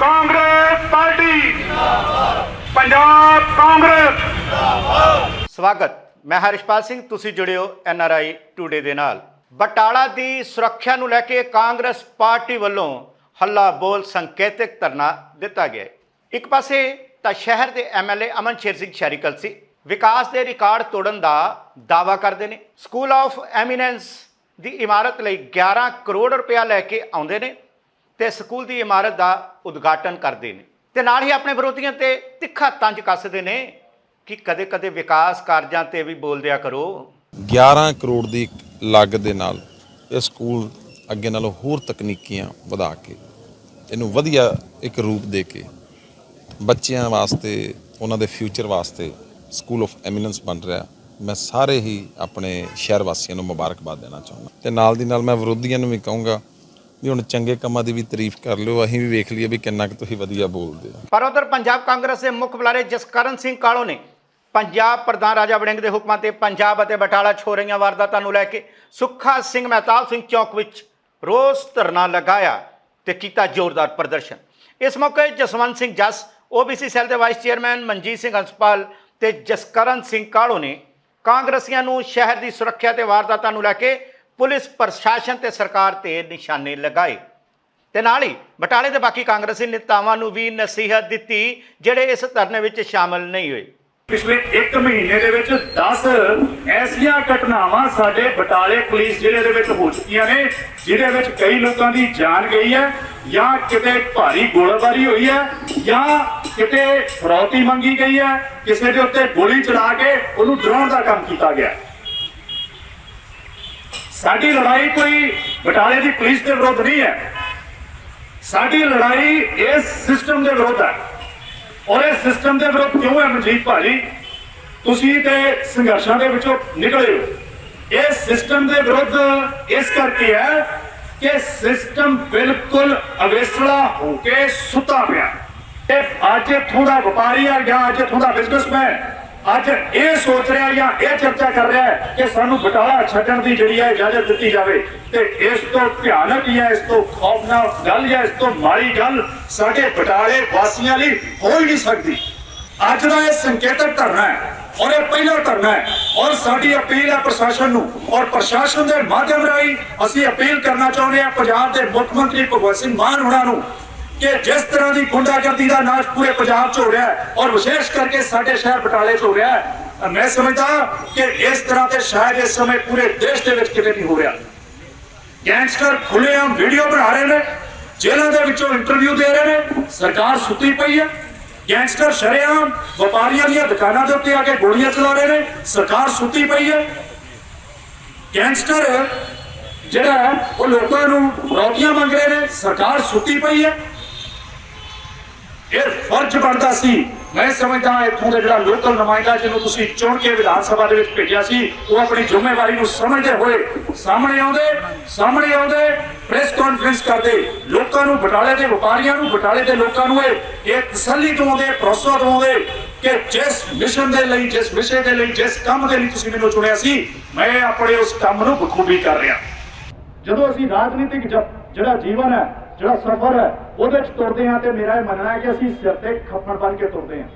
Congress party. Punjab Congress. ਸਵਾਗਤ। ਮੈਂ ਹਰਿਸ਼ਪਾਲ ਸਿੰਘ, ਤੁਸੀਂ ਜੁੜਿਓ ਐਨ ਆਰ ਆਈ ਟੂਡੇ ਦੇ ਨਾਲ। ਬਟਾਲਾ ਦੀ ਸੁਰੱਖਿਆ ਨੂੰ ਲੈ ਕੇ ਕਾਂਗਰਸ ਪਾਰਟੀ ਵੱਲੋਂ ਹੱਲਾ ਬੋਲ ਸੰਕੇਤਕ ਧਰਨਾ ਦਿੱਤਾ ਗਿਆ ਇੱਕ ਪਾਸੇ ਤਾਂ ਸ਼ਹਿਰ ਦੇ ਐਮਐਲਏ ਅਮਨ ਸ਼ੇਰ ਸਿੰਘ ਸ਼ੈਰੀਕਲ ਸੀ, ਵਿਕਾਸ ਦੇ ਰਿਕਾਰਡ ਤੋੜਨ ਦਾ ਦਾਵਾ ਕਰਦੇ ਨੇ। ਸਕੂਲ ਆਫ ਐਮੀਨੈਂਸ ਦੀ ਇਮਾਰਤ ਲਈ 11 ਕਰੋੜ ਰੁਪਇਆ ਲੈ ਕੇ ਆਉਂਦੇ ਨੇ। ਤੇ ਸਕੂਲ ਦੀ ਇਮਾਰਤ ਦਾ ਉਦਘਾਟਨ ਕਰਦੇ ਨੇ। ਤੇ ਨਾਲ ਹੀ ਆਪਣੇ ਵਿਰੋਧੀਆਂ ਤੇ ਤਿੱਖਾ ਤੰਜ ਕੱਸਦੇ ਨੇ ਕਿ ਕਦੇ-ਕਦੇ ਵਿਕਾਸ ਕਾਰਜਾਂ ਤੇ ਵੀ ਬੋਲਦਿਆ ਕਰੋ। 11 ਕਰੋੜ ਦੀ ਲਾਗਤ ਦੇ ਨਾਲ ਇਹ ਸਕੂਲ ਅੱਗੇ ਨਾਲੋਂ ਹੋਰ ਤਕਨੀਕੀਆਂ ਵਧਾ ਕੇ, ਇਹਨੂੰ ਵਧੀਆ ਇੱਕ ਰੂਪ ਦੇ ਕੇ ਬੱਚਿਆਂ ਵਾਸਤੇ, ਉਹਨਾਂ ਦੇ ਫਿਊਚਰ ਵਾਸਤੇ ਸਕੂਲ ਆਫ ਐਮੀਨੈਂਸ ਬਣ ਰਿਹਾ। ਮੈਂ ਸਾਰੇ ਹੀ ਆਪਣੇ ਸ਼ਹਿਰ ਵਾਸੀਆਂ ਨੂੰ ਮੁਬਾਰਕਬਾਦ ਦੇਣਾ ਚਾਹੁੰਦਾ। ਤੇ ਨਾਲ ਦੀ ਨਾਲ ਮੈਂ ਵਿਰੋਧੀਆਂ ਨੂੰ ਵੀ ਕਹੂੰਗਾ ਵੀ ਹੁਣ ਚੰਗੇ ਕੰਮਾਂ ਦੀ ਵੀ ਤਾਰੀਫ ਕਰ ਲਿਓ, ਅਸੀਂ ਵੀ ਵੇਖ ਲਈਏ ਵੀ ਕਿੰਨਾ ਕੁ ਤੁਸੀਂ ਵਧੀਆ ਬੋਲਦੇ ਹੋ। ਪਰ ਉਧਰ ਪੰਜਾਬ ਕਾਂਗਰਸ ਦੇ ਮੁੱਖ ਬੁਲਾਰੇ ਜਸਕਰਨ ਸਿੰਘ ਕਾਲੋ ਨੇ ਪੰਜਾਬ ਪ੍ਰਧਾਨ ਰਾਜਾ ਵੜਿੰਗ ਦੇ ਹੁਕਮਾਂ ਤੇ ਪੰਜਾਬ ਅਤੇ ਬਟਾਲਾ 'ਚ ਹੋ ਰਹੀਆਂ ਵਾਰਦਾਤਾਂ ਨੂੰ ਲੈ ਕੇ ਸੁੱਖਾ ਸਿੰਘ ਮਹਿਤਾਬ ਸਿੰਘ ਚੌਕ ਵਿੱਚ ਰੋਸ ਧਰਨਾ ਲਗਾਇਆ ਤੇ ਕੀਤਾ ਜ਼ੋਰਦਾਰ ਪ੍ਰਦਰਸ਼ਨ। ਇਸ ਮੌਕੇ ਜਸਵੰਤ ਸਿੰਘ ਜਸ ਓਬੀਸੀ ਸੈੱਲ ਦੇ ਵਾਈਸ ਚੇਅਰਮੈਨ ਮਨਜੀਤ ਸਿੰਘ ਹੰਸਪਾਲ ਤੇ ਜਸਕਰਨ ਸਿੰਘ ਕਾਲੋ ਨੇ ਕਾਂਗਰਸੀਆਂ ਨੂੰ ਸ਼ਹਿਰ ਦੀ ਸੁਰੱਖਿਆ ਤੇ ਵਾਰਦਾਤਾਂ ਨੂੰ ਲੈ ਕੇ ਪੁਲਿਸ ਪ੍ਰਸ਼ਾਸਨ ਤੇ ਸਰਕਾਰ ਤੇ ਨਿਸ਼ਾਨੇ ਲਗਾਏ। ਤੇ ਨਾਲ ਹੀ ਬਟਾਲੇ ਦੇ ਬਾਕੀ ਕਾਂਗਰਸੀ ਨੇਤਾਵਾਂ ਨੂੰ ਵੀ ਨਸੀਹਤ ਦਿੱਤੀ, ਜਿਹੜੇ ਇਸ ਧਰਨੇ ਵਿੱਚ ਸ਼ਾਮਲ ਨਹੀਂ ਹੋਏ। ਪਿਛਲੇ 1 ਮਹੀਨੇ ਦੇ ਵਿੱਚ 10 ਐਸੀਆਂ ਘਟਨਾਵਾਂ ਸਾਡੇ ਬਟਾਲੇ ਪੁਲਿਸ ਜ਼ਿਲ੍ਹੇ ਦੇ ਵਿੱਚ ਹੋ ਚੁੱਕੀਆਂ ਨੇ, ਜਿਹਦੇ ਵਿੱਚ ਕਈ ਲੋਕਾਂ ਦੀ ਜਾਨ ਗਈ ਹੈ, ਜਾਂ ਕਿਤੇ ਭਾਰੀ ਗੋਲਾਬਾਰੀ ਹੋਈ ਹੈ, ਜਾਂ ਕਿਤੇ ਫਰੌਤੀ ਮੰਗੀ ਗਈ ਹੈ, ਕਿਸੇ ਦੇ ਉੱਤੇ ਗੋਲੀ ਚਲਾ ਕੇ ਉਹਨੂੰ ਡਰਾਉਣ ਦਾ ਕੰਮ ਕੀਤਾ ਗਿਆ। ਸਾਡੀ ਲੜਾਈ ਕੋਈ ਬਟਾਲੇ ਦੀ ਪੁਲਿਸ ਦੇ ਵਿਰੁੱਧ ਨਹੀਂ ਹੈ। ਸਾਡੀ ਲੜਾਈ ਇਸ ਸਿਸਟਮ ਦੇ ਵਿਰੁੱਧ ਹੈ। ਔਰ ਇਹ ਸਿਸਟਮ ਦੇ ਵਿਰੁੱਧ ਕਿਉਂ ਹੈ ਮਨਜੀਤ ਭਾਜੀ? ਤੁਸੀਂ ਤੇ ਸੰਘਰਸ਼ਾਂ ਦੇ ਵਿੱਚੋਂ ਨਿਕਲੇ ਹੋ। ਇਹ ਸਿਸਟਮ ਦੇ ਵਿਰੁੱਧ ਇਸ ਕਰਕੇ ਹੈ ਕਿ ਸਿਸਟਮ ਬਿਲਕੁਲ ਅਵੇਸਲਾ ਹੋ ਕੇ ਸੁੱਤਾ ਪਿਆ। ਤੇ ਅੱਜ ਇੱਥੋਂ ਦਾ ਵਪਾਰੀ ਆ ਗਿਆ, ਅੱਜ ਇੱਥੋਂ ਦਾ ਬਿਜ਼ਨਸਮੈਨ ਅੱਜ ਇਹ ਸੋਚ ਰਿਹਾ ਜਾਂ ਇਹ ਚਰਚਾ ਕਰ ਰਿਹਾ ਕਿ ਸਾਨੂੰ ਬਟਾਲਾ ਛੱਡਣ ਦੀ ਜਿਹੜੀ ਹੈ ਇਜਾਜ਼ਤ ਦਿੱਤੀ ਜਾਵੇ। ਤੇ ਇਸ ਤੋਂ ਭਿਆਨਕ ਜਾਂ ਇਸ ਤੋਂ ਖੌਫਨਾਕ ਗੱਲ ਜਾਂ ਇਸ ਤੋਂ ਮਾੜੀ ਗੱਲ ਸਾਡੇ ਬਟਾਲੇ ਵਾਸੀਆਂ ਲਈ ਹੋ ਹੀ ਨਹੀਂ ਸਕਦੀ। ਅੱਜ ਦਾ ਇਹ ਸੰਕੇਤਕ ਧਰਨਾ ਹੈ ਔਰ ਇਹ ਪਹਿਲਾ ਧਰਨਾ ਹੈ ਔਰ ਸਾਡੀ ਅਪੀਲ ਹੈ ਪ੍ਰਸ਼ਾਸਨ ਨੂੰ ਔਰ ਪ੍ਰਸ਼ਾਸਨ ਦੇ ਮਾਧਿਅਮ ਰਾਹੀਂ ਅਸੀਂ ਅਪੀਲ ਕਰਨਾ ਚਾਹੁੰਦੇ ਹਾਂ ਪੰਜਾਬ ਦੇ ਮੁੱਖ ਮੰਤਰੀ ਭਗਵੰਤ ਸਿੰਘ ਮਾਨ ਹੋਣਾ ਨੂੰ ਕਿ ਜਿਸ ਤਰ੍ਹਾਂ ਦੀ ਗੁੰਡਾਗਰਦੀ ਦਾ ਨਾਸ਼ ਪੂਰੇ ਪੰਜਾਬ 'ਚ ਹੋ ਰਿਹਾ ਹੈ ਔਰ ਵਿਸ਼ੇਸ਼ ਕਰਕੇ ਸਾਡੇ ਸ਼ਹਿਰ ਬਟਾਲੇ 'ਚ ਹੋ ਰਿਹਾ ਹੈ ਮੈਂ ਸਮਝਦਾ ਕਿ ਇਸ ਤਰ੍ਹਾਂ ਤੇ ਸ਼ਾਇਦ ਇਸ ਸਮੇਂ ਪੂਰੇ ਦੇਸ਼ ਦੇ ਵਿੱਚ ਕਿਤੇ ਨਹੀਂ ਹੋ ਰਿਹਾ। ਗੈਂਗਸਟਰ ਖੁੱਲ੍ਹੇਆਮ ਵੀਡੀਓ ਬਣਾ ਰਹੇ ਨੇ ਜੇਲ੍ਹਾਂ ਦੇ ਵਿੱਚੋਂ ਇੰਟਰਵਿਊ ਦੇ ਰਹੇ ਨੇ ਸਰਕਾਰ ਸੁੱਤੀ ਪਈ ਹੈ। ਗੈਂਗਸਟਰ ਸ਼ਰੇਆਮ ਵਪਾਰੀਆਂ ਦੀਆਂ ਦੁਕਾਨਾਂ ਦੇ ਉੱਤੇ ਆ ਕੇ ਗੋਲੀਆਂ ਚਲਾ ਰਹੇ ਨੇ ਸਰਕਾਰ ਸੁੱਤੀ ਪਈ ਹੈ। ਗੈਂਗਸਟਰ ਜਿਹੜਾ ਹੈ, ਉਹ ਲੋਕਾਂ ਨੂੰ ਰੋਟੀਆਂ ਮੰਗ ਰਹੇ ਨੇ ਸਰਕਾਰ ਸੁੱਤੀ ਪਈ ਹੈ। ਇਹ ਫਰਜ਼ ਬਣਦਾ ਸੀ। ਮੈਂ ਸਮਝਦਾ ਇੱਥੋਂ ਦਾ ਜਿਹੜਾ ਲੋਕਲ ਨੁਮਾਇੰਦਾ ਜਿਹਨੂੰ ਤੁਸੀਂ ਚੁਣ ਕੇ ਵਿਧਾਨ ਸਭਾ ਦੇ ਵਿੱਚ ਭੇਜਿਆ ਸੀ, ਉਹ ਆਪਣੀ ਜ਼ਿੰਮੇਵਾਰੀ ਨੂੰ ਸਮਝਦੇ ਹੋਏ ਸਾਹਮਣੇ ਆਉਂਦੇ ਸਾਹਮਣੇ ਆਉਂਦੇ ਪ੍ਰੈਸ ਕਾਨਫਰੰਸ ਕਰਦੇ। ਲੋਕਾਂ ਨੂੰ ਬਟਾਲੇ ਦੇ ਵਪਾਰੀਆਂ ਨੂੰ, ਬਟਾਲੇ ਦੇ ਲੋਕਾਂ ਨੂੰ ਇਹ ਇਹ ਤਸੱਲੀ ਦਵਾਉਂਦੇ, ਭਰੋਸਾ ਦਵਾਉਂਦੇ ਕਿ ਜਿਸ ਮਿਸ਼ਨ ਦੇ ਲਈ, ਜਿਸ ਵਿਸ਼ੇ ਦੇ ਲਈ, ਜਿਸ ਕੰਮ ਦੇ ਲਈ ਤੁਸੀਂ ਮੈਨੂੰ ਚੁਣਿਆ ਸੀ, ਮੈਂ ਆਪਣੇ ਉਸ ਕੰਮ ਨੂੰ ਬਖੂਬੀ ਕਰ ਰਿਹਾ। ਜਦੋਂ ਅਸੀਂ ਰਾਜਨੀਤਿਕ ਜਿਹੜਾ ਜੀਵਨ ਹੈ ਜਿਹੜਾ ਸਫ਼ਰ ਹੈ, ਉਹਦੇ ਚ ਤੁਰਦੇ ਹਾਂ ਤੇ ਮੇਰਾ ਇਹ ਮੰਨਣਾ ਹੈ ਕਿ ਅਸੀਂ ਸਿਰ ਤੇ ਖੱਪਣ ਬਣ ਕੇ ਤੁਰਦੇ ਹਾਂ।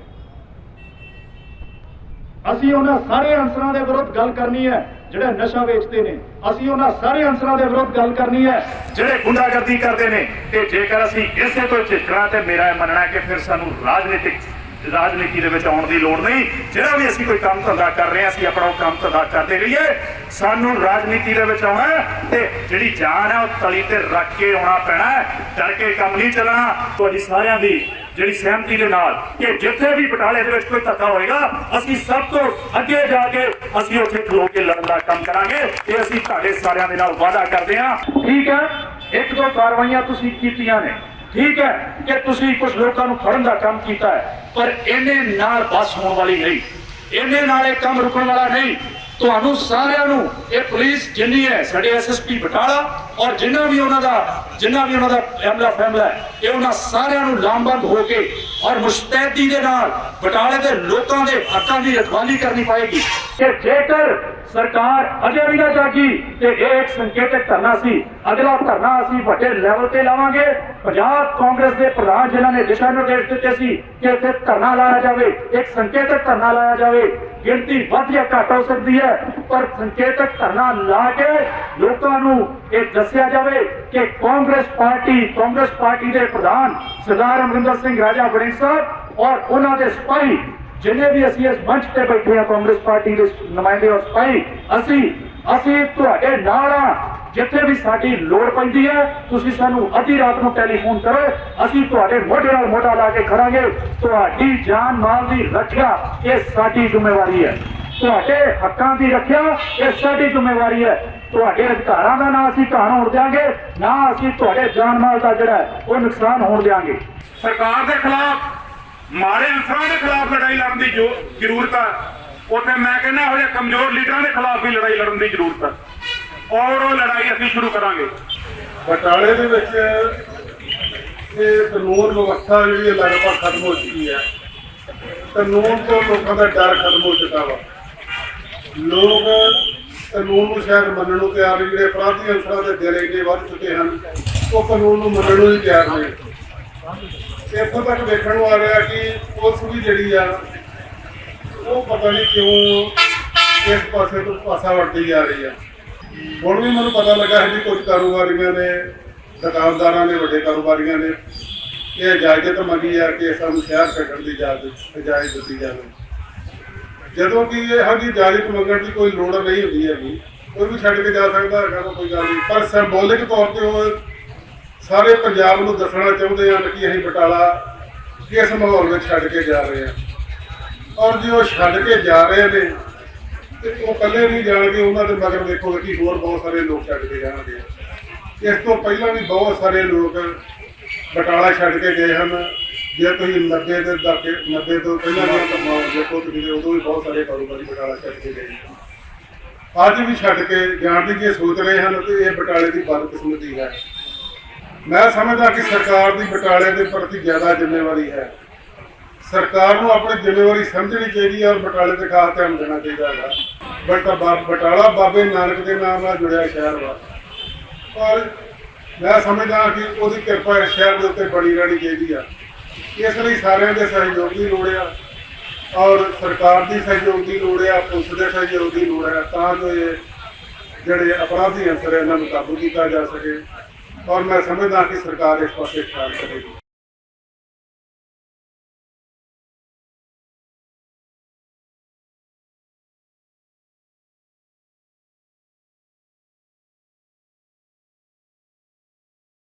ਅਸੀਂ ਉਹਨਾਂ ਸਾਰੇ ਅਨਸਰਾਂ ਦੇ ਵਿਰੁੱਧ ਗੱਲ ਕਰਨੀ ਹੈ, ਜਿਹੜੇ ਨਸ਼ਾ ਵੇਚਦੇ ਨੇ। ਅਸੀਂ ਉਹਨਾਂ ਸਾਰੇ ਅਨਸਰਾਂ ਦੇ ਵਿਰੁੱਧ ਗੱਲ ਕਰਨੀ ਹੈ, ਜਿਹੜੇ ਗੁੰਡਾਗਰਦੀ ਕਰਦੇ ਨੇ। ਤੇ ਜੇਕਰ ਅਸੀਂ ਇਸੇ ਤੋਂ ਝਿਜਕਣਾ ਤੇ ਮੇਰਾ ਇਹ ਮੰਨਣਾ ਹੈ ਕਿ ਫਿਰ ਸਾਨੂੰ ਰਾਜਨੀਤਿਕ ਰਾਜਨੀਤੀ ਦੇ ਵਿੱਚ ਆਉਣ ਦੀ ਲੋੜ ਨਹੀਂ। ਜਿਹੜਾ ਵੀ ਅਸੀਂ ਕੋਈ ਕੰਮ ਧੰਦਾ ਕਰ ਰਹੇ ਹਾਂ, ਅਸੀਂ ਆਪਣਾ ਉਹ ਕੰਮ ਧੰਦਾ ਕਰਦੇ ਰਹੀਏ। ਸਾਨੂੰ ਰਾਜਨੀਤੀ ਦੇ ਵਿੱਚ ਆਉਣਾ ਤੇ ਜਿਹੜੀ ਜਾਨ ਹੈ, ਉਹ ਤਲੀ ਤੇ ਰੱਖ ਕੇ ਆਉਣਾ ਪੈਣਾ ਡਰ ਕੇ ਕੰਮ ਨਹੀਂ ਚੱਲਣਾ। ਤੁਹਾਡੀ ਸਾਰਿਆਂ ਦੀ ਜਿਹੜੀ ਸਹਿਮਤੀ ਦੇ ਨਾਲ ਕਿ ਜਿੱਥੇ ਵੀ ਬਟਾਲੇ ਦੇ ਵਿੱਚ ਕੋਈ ਧੱਕਾ ਹੋਏਗਾ, ਅਸੀਂ ਸਭ ਤੋਂ ਅੱਗੇ ਜਾ ਕੇ ਅਸੀਂ ਉੱਥੇ ਖਲੋ ਕੇ ਲੜਨ ਦਾ ਕੰਮ ਕਰਾਂਗੇ। ਇਹ ਅਸੀਂ ਤੁਹਾਡੇ ਸਾਰਿਆਂ ਦੇ ਨਾਲ ਵਾਅਦਾ ਕਰਦੇ ਹਾਂ। ਠੀਕ ਹੈ? ਇੱਕ ਦੋ ਕਾਰਵਾਈਆਂ ਤੁਸੀਂ ਕੀਤੀਆਂ ਨੇ। ਠੀਕ ਹੈ ਕਿ ਤੁਸੀਂ ਕੁਝ ਲੋਕਾਂ ਨੂੰ ਫੜਨ ਦਾ ਕੰਮ ਕੀਤਾ ਹੈ, ਪਰ ਇਹਨੇ ਨਾਲ ਬਸ ਹੋਣ ਵਾਲੀ ਨਹੀਂ। ਇਹਨੇ ਨਾਲ ਇਹ ਕੰਮ ਰੁਕਣ ਵਾਲਾ ਨਹੀਂ। ਤੁਹਾਨੂੰ ਸਾਰਿਆਂ ਨੂੰ ਇਹ ਪੁਲਿਸ ਜਿੰਨੀ ਹੈ, ਸਾਡੇ ਐਸਐਸਪੀ ਬਟਾਲਾ ਔਰ ਜਿੰਨਾ ਵੀ ਉਹਨਾਂ ਦਾ ਜਿੰਨਾ ਵੀ ਉਹਨਾਂ ਦਾ ਐਮਲਾ ਫੈਮਲਾ ਹੈ, ਇਹ ਉਹਨਾਂ ਸਾਰਿਆਂ ਨੂੰ ਲਾਮਬੰਦ ਹੋ ਕੇ ਔਰ ਮੁਸਤੈਦੀ ਦੇ ਨਾਲ ਬਟਾਲੇ ਦੇ ਲੋਕਾਂ ਦੇ ਹੱਕਾਂ ਦੀ ਰਖਵਾਲੀ ਕਰਨੀ ਪਏਗੀ। ਕਿ ਜੇਕਰ ਸਰਕਾਰ ਅਜੇ ਵੀ ਨਾ ਜਾਗੀ, ਤੇ ਇਹ ਇੱਕ ਸੰਕੇਤਕ ਧਰਨਾ ਸੀ। ਅਗਲਾ ਧਰਨਾ ਅਸੀਂ ਵੱਡੇ ਲੈਵਲ ਤੇ ਲਾਵਾਂਗੇ। ਪੰਜਾਬ ਕਾਂਗਰਸ ਦੇ ਪ੍ਰਧਾਨ ਜਿਨ੍ਹਾਂ ਨੇ ਦਿਸ਼ਾ ਨਿਰਦੇਸ਼ ਦਿੱਤੇ ਸੀ ਕਿ ਇੱਥੇ ਧਰਨਾ ਲਾਇਆ ਜਾਵੇ, ਇੱਕ ਸੰਕੇਤਕ ਧਰਨਾ ਲਾਇਆ ਜਾਵੇ। ਗਿਣਤੀ ਵੱਧ ਜਾਂ ਘੱਟ ਹੋ ਸਕਦੀ ਹੈ, ਪਰ ਸੰਕੇਤਕ ਧਰਨਾ ਲਾ ਕੇ ਲੋਕਾਂ ਨੂੰ ਇਹ ਦੱਸਿਆ ਜਾਵੇ ਕਿ ਕਾਂਗਰਸ ਪਾਰਟੀ, ਕਾਂਗਰਸ ਪਾਰਟੀ ਦੇ ਪ੍ਰਧਾਨ ਸਰਦਾਰ ਅਮਰਿੰਦਰ ਸਿੰਘ ਰਾਜਾ ਵੜਿੰਗ ਸਾਹਿਬ ਔਰ ਉਹਨਾਂ ਦੇ ਸਿਪਾਹੀ, ਜਿੰਨੇ ਵੀ ਅਸੀਂ ਇਸ ਮੰਚ ਤੇ ਬੈਠੇ ਆ ਕਾਂਗਰਸ ਪਾਰਟੀ ਦੇ ਨੁਮਾਇੰਦੇ ਔਰ ਸਿਪਾਹੀ, ਅਸੀਂ ਅਸੀਂ ਤੁਹਾਡੇ ਨਾਲ ਆ ਜਿੱਥੇ ਵੀ ਸਾਡੀ ਲੋੜ ਪੈਂਦੀ ਹੈ, ਤੁਸੀਂ ਸਾਨੂੰ ਅੱਧੀ ਰਾਤ ਨੂੰ ਟੈਲੀਫੋਨ ਕਰੋ, ਅਸੀਂ ਤੁਹਾਡੇ ਮੋਢੇ ਨਾਲ ਮੋਢਾ ਲਾ ਕੇ ਖੜਾਂਗੇ। ਤੁਹਾਡੀ ਜਾਨ ਮਾਲ ਦੀ ਰੱਖਿਆ, ਇਹ ਸਾਡੀ ਜ਼ਿੰਮੇਵਾਰੀ ਹੈ। ਤੁਹਾਡੇ ਹੱਕਾਂ ਦੀ ਰੱਖਿਆ ਇਹ ਸਾਡੀ ਜ਼ਿੰਮੇਵਾਰੀ ਹੈ। ਤੁਹਾਡੇ ਅਧਿਕਾਰਾਂ ਦਾ ਨਾ ਅਸੀਂ ਘਾਣ ਹੋਣ ਦਿਆਂਗੇ ਨਾ ਅਸੀਂ ਤੁਹਾਡੇ ਜਾਨ ਮਾਲ ਦਾ ਜਿਹੜਾ ਹੈ, ਉਹ ਨੁਕਸਾਨ ਹੋਣ ਦਿਆਂਗੇ। ਸਰਕਾਰ ਦੇ ਖਿਲਾਫ ਮਾੜੇ ਅਨਸਰਾਂ ਦੇ ਖਿਲਾਫ ਲੜਾਈ ਲੜਨ ਦੀ ਜੋ ਜ਼ਰੂਰਤ ਹੈ ਉੱਥੇ ਮੈਂ ਕਹਿੰਦਾ ਇਹੋ ਜਿਹੇ ਕਮਜ਼ੋਰ ਲੀਡਰਾਂ ਦੇ ਖਿਲਾਫ ਵੀ ਲੜਾਈ ਲੜਨ ਦੀ ਜ਼ਰੂਰਤ ਹੈ ਔਰ ਉਹ ਲੜਾਈ ਅਸੀਂ ਸ਼ੁਰੂ ਕਰਾਂਗੇ। ਬਟਾਲੇ ਦੇ ਵਿੱਚ ਇਹ ਕਾਨੂੰਨ ਵਿਵਸਥਾ ਜਿਹੜੀ ਹੈ ਲਗਭਗ ਖਤਮ ਹੋ ਚੁੱਕੀ ਹੈ। ਕਾਨੂੰਨ ਤੋਂ ਲੋਕਾਂ ਦਾ ਡਰ ਖਤਮ ਹੋ ਚੁੱਕਾ ਵਾ। ਲੋਕ ਕਾਨੂੰਨ ਨੂੰ ਸ਼ਾਇਦ ਮੰਨਣ ਨੂੰ ਤਿਆਰ ਨਹੀਂ ਜਿਹੜੇ ਅਪਰਾਧੀ ਅਨਸਰਾਂ ਦੇ ਦਿਲ ਇੰਨੇ ਵੱਧ ਚੁੱਕੇ ਹਨ, ਉਹ ਕਾਨੂੰਨ ਨੂੰ ਮੰਨਣ ਨੂੰ ਹੀ ਤਿਆਰ ਨਹੀਂ ਇੱਥੋਂ ਤੱਕ ਦੇਖਣ ਨੂੰ ਆ ਰਿਹਾ ਕਿ ਪੁਲਿਸ ਵੀ ਜਿਹੜੀ ਆ, ਉਹ ਪਤਾ ਨਹੀਂ ਕਿਉਂ ਇਸ ਪਾਸੇ ਤੋਂ ਪਾਸਾ ਵਰਤੀ ਜਾ ਰਹੀ ਆ। ਹੁਣ ਵੀ ਮੈਨੂੰ ਪਤਾ ਲੱਗਾ ਹੈ ਕਿ ਕੁਝ ਕਾਰੋਬਾਰੀਆਂ ਨੇ, ਦੁਕਾਨਦਾਰਾਂ ਨੇ, ਵੱਡੇ ਕਾਰੋਬਾਰੀਆਂ ਨੇ, ਇਹ ਇਜਾਜ਼ਤ ਮੰਗੀ ਆ ਕਿ ਸਾਨੂੰ ਸ਼ਹਿਰ ਛੱਡਣ ਦੀ ਇਜਾਜ਼ਤ ਇਜਾਜ਼ਤ ਦਿੱਤੀ ਜਾਵੇ। ਜਦੋਂ ਕਿ ਇਹ ਸਾਡੀ ਜਾਇਜ਼ ਮੰਗਣ ਦੀ ਕੋਈ ਲੋੜ ਨਹੀਂ ਹੁੰਦੀ ਹੈਗੀ, ਕੋਈ ਵੀ ਛੱਡ ਕੇ ਜਾ ਸਕਦਾ ਹੈਗਾ ਕੋਈ ਗੱਲ ਨਹੀਂ। ਪਰ ਸਿੰਬੋਲਿਕ ਤੌਰ ਤੇ ਉਹ ਸਾਰੇ ਪੰਜਾਬ ਨੂੰ ਦੱਸਣਾ ਚਾਹੁੰਦੇ ਹਨ ਕਿ ਅਸੀਂ ਬਟਾਲਾ ਕਿਸ ਮਾਹੌਲ ਵਿੱਚ ਛੱਡ ਕੇ ਜਾ ਰਹੇ ਹਾਂ। ਔਰ ਜੇ ਉਹ ਛੱਡ ਕੇ ਜਾ ਰਹੇ ਨੇ, ਤੇ ਉਹ ਇਕੱਲੇ ਨਹੀਂ ਜਾਣਗੇ, ਉਹਨਾਂ ਦੇ ਮਗਰ ਦੇਖੋ ਕਿ ਹੋਰ ਬਹੁਤ ਸਾਰੇ ਲੋਕ ਛੱਡ ਕੇ ਜਾਣਗੇ। ਇਸ ਤੋਂ ਪਹਿਲਾਂ ਵੀ ਬਹੁਤ ਸਾਰੇ ਲੋਕ ਬਟਾਲਾ ਛੱਡ ਕੇ ਗਏ ਹਨ। ਜੇ ਤੁਸੀਂ 90 ਦੇ ਦਹਾਕੇ 90 ਤੋਂ ਪਹਿਲਾਂ ਦੀਆਂ ਘਟਨਾਵਾਂ ਦੇਖੋ ਤੁਸੀਂ ਉਦੋਂ ਵੀ ਬਹੁਤ ਸਾਰੇ ਕਾਰੋਬਾਰੀ ਬਟਾਲਾ ਛੱਡ ਕੇ ਗਏ ਅੱਜ ਵੀ ਛੱਡ ਕੇ ਜਾਣ ਦੀ ਜੇ ਸੋਚ ਰਹੇ ਹਨ ਤੇ ਇਹ ਬਟਾਲੇ ਦੀ ਬਦਕਿਸਮਤੀ ਹੈ ਮੈਂ ਸਮਝਦਾ ਕਿ ਸਰਕਾਰ ਦੀ ਬਟਾਲੇ ਦੇ ਪ੍ਰਤੀ ਜ਼ਿਆਦਾ ਜ਼ਿੰਮੇਵਾਰੀ ਹੈ। ਸਰਕਾਰ ਨੂੰ ਆਪਣੀ ਜ਼ਿੰਮੇਵਾਰੀ ਸਮਝਣੀ ਚਾਹੀਦੀ ਹੈ ਔਰ ਬਟਾਲੇ ਤੇ ਖਾਸ ਧਿਆਨ ਦੇਣਾ ਚਾਹੀਦਾ ਹੈਗਾ। ਬਟ ਬਾ- ਬਟਾਲਾ ਬਾਬੇ ਨਾਨਕ ਦੇ ਨਾਮ ਨਾਲ ਜੁੜਿਆ ਸ਼ਹਿਰ ਵਾ। ਔਰ ਮੈਂ ਸਮਝਦਾ ਕਿ ਉਹਦੀ ਕਿਰਪਾ ਇਸ ਸ਼ਹਿਰ ਦੇ ਉੱਤੇ ਬਣੀ ਰਹਿਣੀ ਚਾਹੀਦੀ ਆ। ਇਸ ਲਈ ਸਾਰਿਆਂ ਦੇ ਸਹਿਯੋਗ ਦੀ ਲੋੜ ਆ ਔਰ ਸਰਕਾਰ ਦੀ ਸਹਿਯੋਗ ਦੀ ਲੋੜ ਆ, ਪੁਲਿਸ ਦੇ ਸਹਿਯੋਗ ਦੀ ਲੋੜ ਆ, ਤਾਂ ਜੋ ਇਹ ਜਿਹੜੇ ਅਪਰਾਧੀ ਅੰਸਰ ਹੈ ਇਹਨਾਂ ਨੂੰ ਕਾਬੂ ਕੀਤਾ ਜਾ ਸਕੇ। ਔਰ ਮੈਂ ਸਮਝਦਾ ਕਿ ਸਰਕਾਰ ਇਸ ਪਾਸੇ ਖਿਆਲ ਕਰੇਗੀ।